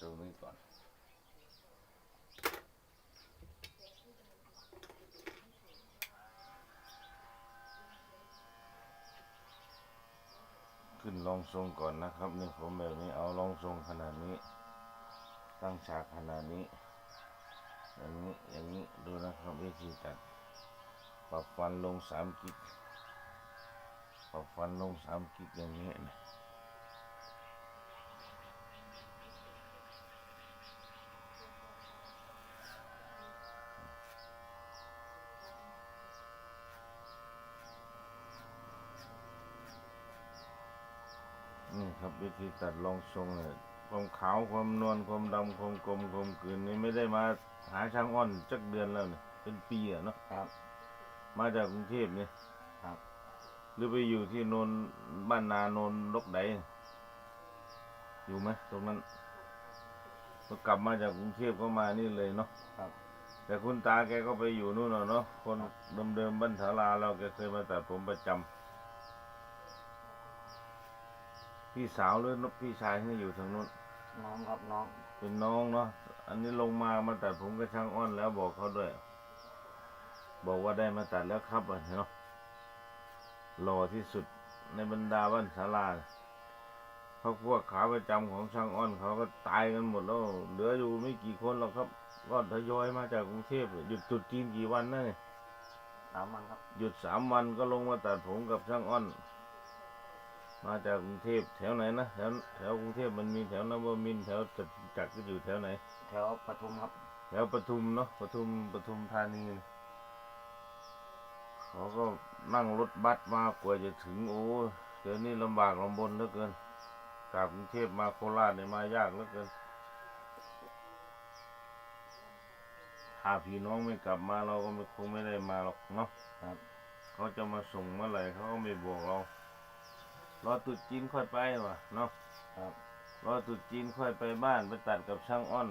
ตรงนี้ก่อน ขึ้นรองทรงก่อนนะครับนี่ผมแบบนี้เอารองทรงขนาดนี้ ตั้งฉากขนาดนี้ อย่างนี้อย่างนี้ดูนะครับวิธีตัดปรับฟันลงสามกิกปรับฟันลงสามกิกอย่างนี้นะ นี่ครับวิธีตัดรองทรงเนี่ยความขาวความนวลความดำความกลมความกลืนนี่ไม่ได้มาหาช่างอ้อนจักเดือนแล้วเนี่ยเป็นปีอะเนาะครับ มาจากกรุงเทพเนี่ยครับ หรือไปอยู่ที่โนนบ้านนาโนนลกไดอยู่ไหมตรงนั้นก็กลับมาจากกรุงเทพก็มานี่เลยเนาะครับ แต่คุณตาแกก็ไปอยู่นู่นน่ะเนาะคนเดิมๆบ้านถาลาเราแกเคยมาตัดผมประจำ พี่สาวหรือพี่ชายที่อยู่ทางนู้นน้องครับน้อง เป็นน้องเนาะอันนี้ลงมามาตัดผมกับช่างอ้อนแล้วบอกเขาด้วย บอกว่าได้มาตัดแล้วครับอะเนาะหล่อที่สุดในบรรดาบ้านศาลาเขาพวกขาประจำของช่างอ้อนเขาก็ตายกันหมดแล้วเหลืออยู่ไม่กี่คนหรอกครับ ก็ทยอยมาจากกรุงเทพหยุดตรุดจีนกี่วันนะเนี่ยสามวันครับ หยุดสามวันก็ลงมาตัดผมกับช่างอ้อน มาจากกรุงเทพแถวไหนนะแถวแถวกรุงเทพมันมีแถวนวมินทร์แถวจตุจักรก็อยู่แถวไหน แถวปทุมครับ แถวปทุมเนาะปทุมปทุมธานีนะเขาก็นั่งรถบัสมากว่าจะถึงโอ้ยเดี๋ยวนี้ลำบากลำบนเหลือเกินจากกรุงเทพมาโคราชเนี่ยมายากเหลือเกินถ้าพี่น้องไม่กลับมาเราก็ไม่คงไม่ได้มาหรอกเนาะครับเขาจะมาส่งเมื่อไหร่เขาก็ไม่บอกเรา รอตรุดจีนค่อยไปว่ะเนาะครับรอตรุดจีนค่อยไปบ้านไปตัดกับช่างอ้อน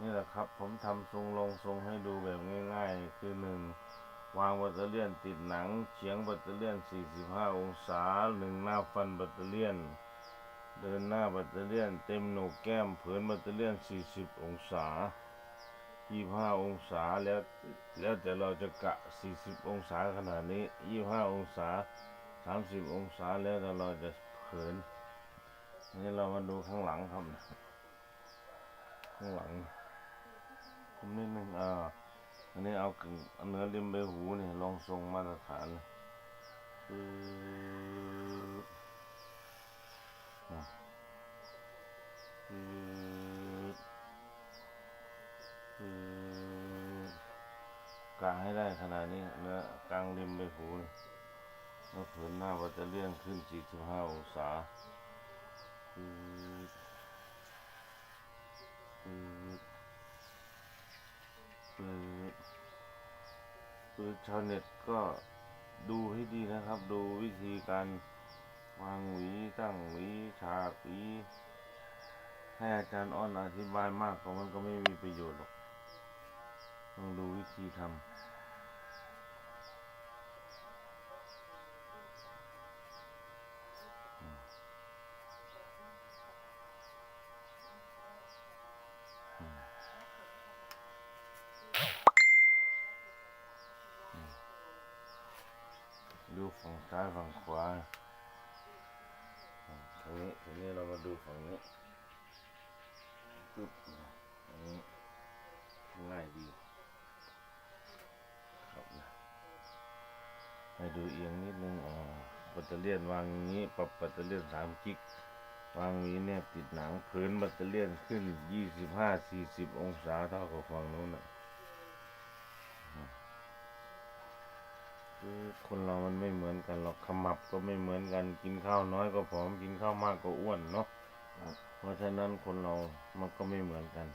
นี่แหละครับ ผมทำทรงลงทรงให้ดูแบบง่ายๆ คือหนึ่งวางแบตเตอเลี่ยนติดหนังเฉียงแบตเตอเลี่ยน 45 องศาหนึ่งหน้าฟันแบตเตอเลี่ยน เดินหน้าแบตเตอเลี่ยน เต็มโหนกแก้มเผินแบตเตอเลี่ยน 40 องศา 25 องศาแล้วแล้วแต่เราจะกะ 40 องศาขนาดนี้ 25 องศา 30องศาแล้วเราจะเผินนี่เรามาดูข้างหลังครับข้างหลังผมนิดนึงอ่าอันนี้เอาเนื้อริมใบหูเนี่ยลองทรงมาตรฐานเลยปึ๊บอะปึ๊บปึ๊บกางให้ได้ขนาดนี้เนื้อกลางริมใบหูเนี่ย แล้วผืนหน้าวัตเตอเลี่ยนขึ้น 45 องศาปึ๊บปึ๊บปืนปืนชาวเน็ตก็ดูให้ดีนะครับ ดูวิธีการวางหวีตั้งหวีฉากหวีให้อาจารย์อ้อนอธิบายมากกว่ามันก็ไม่มีประโยชน์หรอกต้องดูวิธีทำ ดูฝั่งซ้ายฝั่งขวาทีนี้ทีนี้เรามาดูฝั่งนี้ปึ๊บอันนี้ง่ายดีครับนะให้ดูเอียงนิดนึงอ๋อแบตเตอเลียนวางอย่างนี้ปรับแบตเตอเลียนสามกิกวางนี้เนี่ยติดหนังพื้นแบตเตอเลียนขึ้นยี่สิบห้าสี่สิบองศาเท่ากับฝั่งโน้นนะ คือคนเรามันไม่เหมือนกันหรอกขมับก็ไม่เหมือนกัน กินข้าวน้อยก็ผอม กินข้าวมากก็อ้วนเนาะเพราะฉะนั้นคนเรามันก็ไม่เหมือนกัน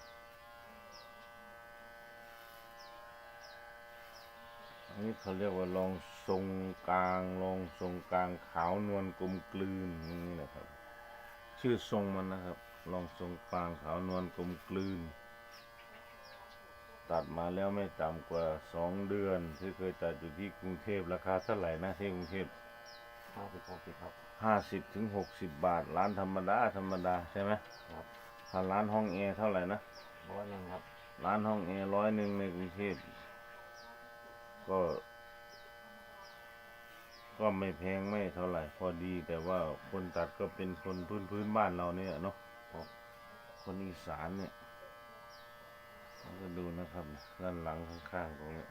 อันนี้เขาเรียกว่าลองทรงกลางลองทรงกลางขาวนวลกลมกลืนนี่นะครับ ชื่อทรงมันนะครับ ลองทรงกลางขาวนวลกลมกลืน ตัดมาแล้วไม่ต่ำกว่าสองเดือน ที่เคยตัดอยู่ที่กรุงเทพราคาเท่าไหร่นะที่กรุงเทพห้าสิบหกสิบครับห้าสิบถึงหกสิบบาท ร้านธรรมดาธรรมดาใช่ไหมครับถ้าร้านห้องแอร์เท่าไหร่นะร้อยหนึ่งครับ ร้านห้องแอร์ร้อยหนึ่งในกรุงเทพก็ ก็ไม่แพงไม่เท่าไหร่พอดี แต่ว่าคนตัดก็เป็นคนพื้นพื้นบ้านเราเนี่ยเนาะคนอีสานเนี่ย ก็ดูนะครับ ด้านหลังข้างๆตรงนี้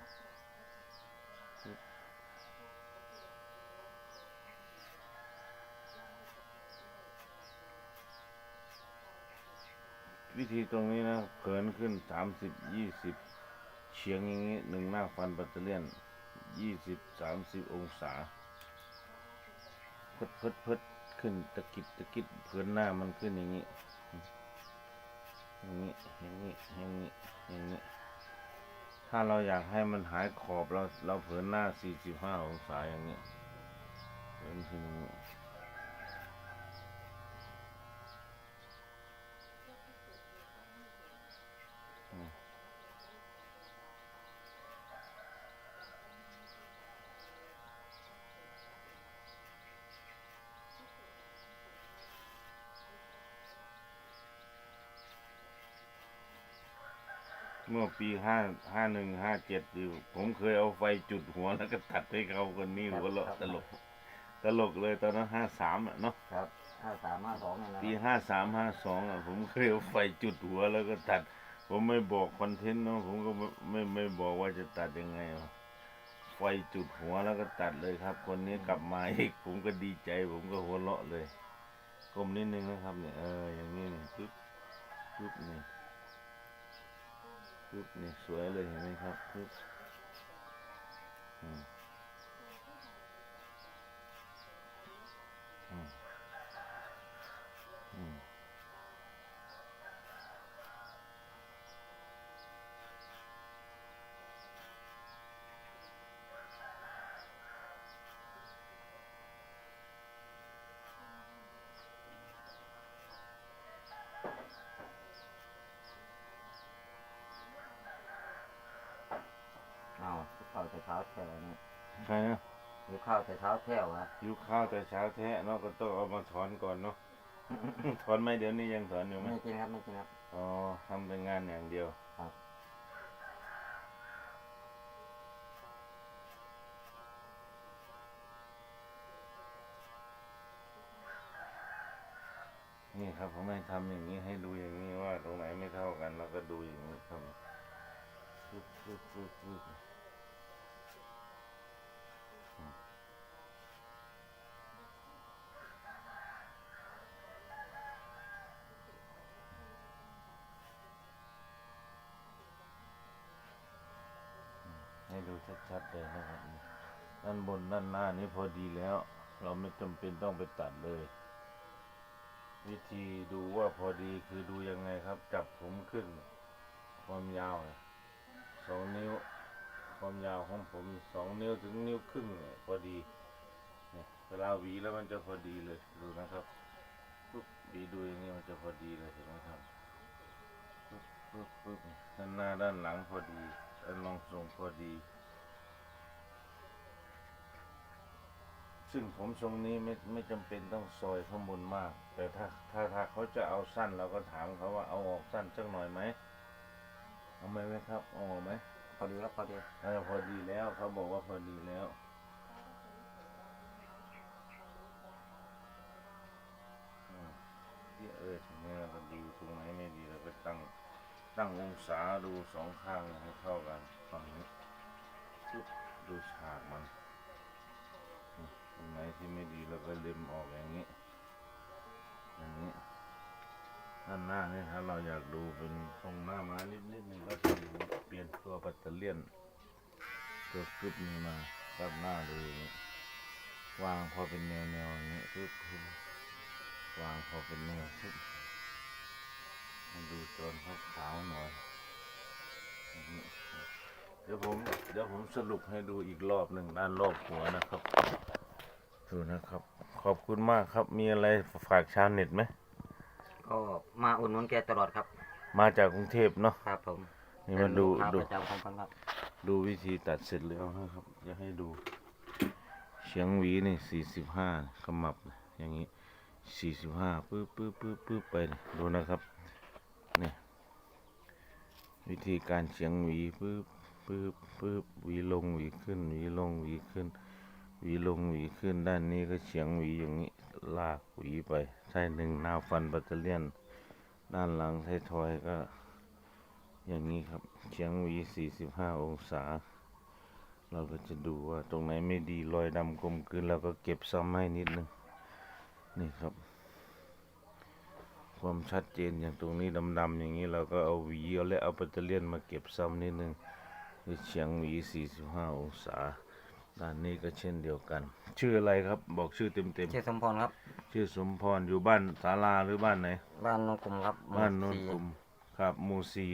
วิธีตรงนี้นะเขินขึ้นสามสิบยี่สิบเฉียงอย่างนี้หนึ่งหน้าฟันปัตเตอร์เลียนยี่สิบสามสิบองศาพดพดพดขึ้นตะกิดตะกิดเพื่อนหน้ามันขึ้นอย่างนี้อย่างนี้อย่างนี้อย่างนี้ อย่างนี้ ถ้าเราอยากให้มันหายขอบเราเราเผินหน้า 45 องศาอย่างนี้เผินที่นอย่างนี้อืม เมื่อปีห้าห้าหนึ่งห้าเจ็ดอยู่ผมเคยเอาไฟจุดหัวแล้วก็ตัดให้เขาคนนี้หัวเราะตลก ตลกเลยตอนนั้นห้าสามอะเนาะครับห้าสามห้าสองนี่นะปีห้าสามห้าสองอะผมเคยเอาไฟจุดหัวแล้วก็ตัด ผมไม่บอกคอนเทนต์เนาะผมก็ไม่ไม่ไม่บอกว่าจะตัดยังไงวะไฟจุดหัวแล้วก็ตัดเลยครับ คนนี้กลับมาอีกผมก็ดีใจ ผมก็หัวเราะเลยก้มนิดนึงนะครับเนี่ยเอออย่างนี้นี่ปึ๊บปึ๊บนี่ ปุ๊บเนี่ยสวยเลยเห็นไหมครับปุ๊บอืม ข้าวแต่เช้าแท้นี่ใครนะหรือข้าวแต่เช้าแท้วะหิวข้าวแต่เช้าแท้เนาะก็ต้องเอามาถอนก่อนเนาะ ถอนไหมเดี๋ยวนี้ยังถอนอยู่ไหมไม่กินครับไม่กินครับ อ๋อทำเป็นงานอย่างเดียวครับ นี่ครับผมให้ทำอย่างนี้ให้ดูอย่างนี้ว่าตรงไหนไม่เท่ากันเราก็ดูอย่างนี้ครับปึ๊บปึ๊บปึ๊บปึ๊บ ให้ดูชัดๆเลยนะครับด้านบนด้านหน้านี้พอดีแล้ว เราไม่จำเป็นต้องไปตัดเลย วิธีดูว่าพอดีคือดูยังไงครับ จับผมขึ้น ความยาวสองนิ้ว ความยาวของผมสองนิ้วถึงนิ้วครึ่งพอดีเนี่ยเวลาหวีแล้วมันจะพอดีเลยดูนะครับปุ๊บหวีดูอย่างนี้มันจะพอดีเลยเห็นไหมครับปุ๊บปุ๊บปุ๊บด้านหน้าด้านหลังพอดี ด้านรองทรงพอดี ซึ่งผมทรงนี้ไม่ไม่จำเป็นต้องซอยข้างบนมาก แต่ถ้าถ้าถ้าเขาจะเอาสั้นเราก็ถามเขาว่าเอาออกสั้นสักหน่อยไหมเอาไหมไหมครับเอาออกไหมพอดีครับพอดีเออพอดีแล้วเขาบอกว่าพอดีแล้วอืมที่เออทีนี้เราก็ดูตรงไหนไม่ดีเราก็ตั้ง ตั้งองศาดูสองข้างให้เข้ากันฝั่งนี้ปึ๊บดูฉากมันตรงไหนที่ไม่ดีเราก็เล็มออกอย่างนี้ อย่างนี้ด้านหน้านี่ถ้าเราอยากดูเป็นทรงหน้ามานิดนิดนึงก็จะเปลี่ยนตัวปัตเตอร์เลียน ตัวกึบนี้มาตัดหน้าดูอย่างนี้วางพอเป็นแนวแนวอย่างนี้ปึ๊บวางพอเป็นแนวปึ๊บ ดูตอนขาวๆหน่อยอย่างนี้เดี๋ยวผม เดี๋ยวผมสรุปให้ดูอีกรอบหนึ่งด้านรอบหัวนะครับ ดูนะครับ ขอบคุณมากครับ มีอะไรฝากชาวเน็ตไหม ก็มาอุ่นนุนแกตลอดครับ มาจากกรุงเทพเนาะ ครับผม นี่มาดูเป็นดูลูกค้าประจำของผมครับ ดูวิธีตัดเสร็จแล้วนะครับ จะให้ดู เฉียงหวีนี่สี่สิบห้าขมับ อย่างนี้สี่สิบห้าปึ๊บปึ๊บปึ๊บปึ๊บไปนี่ดูนะครับ วิธีการเฉียงหวีปึ๊บปึ๊บปึ๊บหวีลงหวีขึ้นหวีลงหวีขึ้นหวีลงหวีขึ้นด้านนี้ก็เฉียงหวีอย่างนี้ลากหวีไปใช่หนึ่งหน้าฟันปัตเตอเลียน ด้านหลังไทยทอยก็ อย่างนี้ครับเฉียงหวี 45 องศา เราก็จะดูว่าตรงไหนไม่ดีรอยดำกลมกลืนเราก็เก็บซ้ำให้นิดนึงนี่ครับ ความชัดเจนอย่างตรงนี้ดำๆอย่างนี้เราก็เอาหวีเอาและเอาแบตเตอรี่ยนมาเก็บซ้ำนิดนึงคือเฉียงหวี 45 องศา ด้านนี้ก็เช่นเดียวกัน ชื่ออะไรครับบอกชื่อเต็มชื่อสมพรครับ ๆ ชื่อสมพรอยู่บ้านศาลาหรือบ้านไหน บ้านโนนกลุ่มครับหมู่บ้านโนนสี่กลุ่มครับหมู่สี่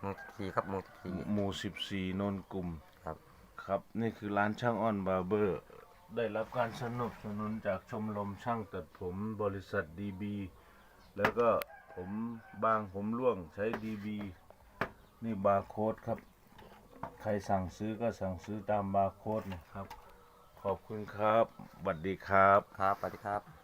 หมู่สี่ครับหมู่สี่ หมู่สิบสี่โนนกลุ่มครับ ครับ นี่คือร้านช่างอ้อนบาร์เบอร์ ได้รับการสนับสนุนจากชมรมช่างตัดผมบริษัทดีบี แล้วก็ผมบางผมร่วงใช้ดีบีนี่บาร์โค้ดครับ ใครสั่งซื้อก็สั่งซื้อตามบาร์โค้ดนะครับ ขอบคุณครับสวัสดีครับ ครับสวัสดีครับ